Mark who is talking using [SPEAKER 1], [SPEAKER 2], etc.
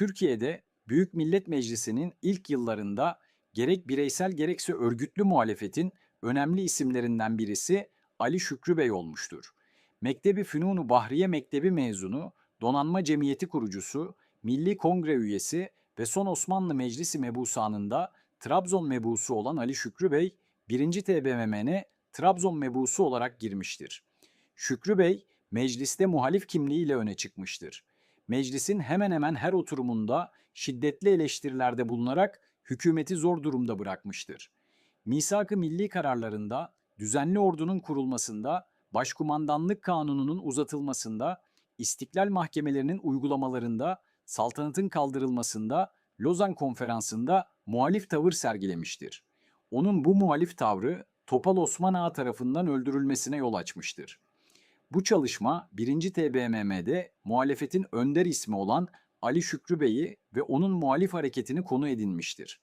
[SPEAKER 1] Türkiye'de Büyük Millet Meclisi'nin ilk yıllarında gerek bireysel gerekse örgütlü muhalefetin önemli isimlerinden birisi Ali Şükrü Bey olmuştur. Mektebi Fünunu Bahriye Mektebi mezunu, Donanma Cemiyeti kurucusu, Milli Kongre üyesi ve son Osmanlı Meclisi mebusanında Trabzon mebusu olan Ali Şükrü Bey, 1. TBMM'ne Trabzon mebusu olarak girmiştir. Şükrü Bey, mecliste muhalif kimliğiyle öne çıkmıştır. Meclisin hemen hemen her oturumunda şiddetli eleştirilerde bulunarak hükümeti zor durumda bırakmıştır. Misak-ı milli kararlarında, düzenli ordunun kurulmasında, başkumandanlık kanununun uzatılmasında, istiklal mahkemelerinin uygulamalarında, saltanatın kaldırılmasında, Lozan Konferansı'nda muhalif tavır sergilemiştir. Onun bu muhalif tavrı Topal Osman Ağa tarafından öldürülmesine yol açmıştır. Bu çalışma 1. TBMM'de muhalefetin önder ismi olan Ali Şükrü Bey'i ve onun muhalif hareketini konu edinmiştir.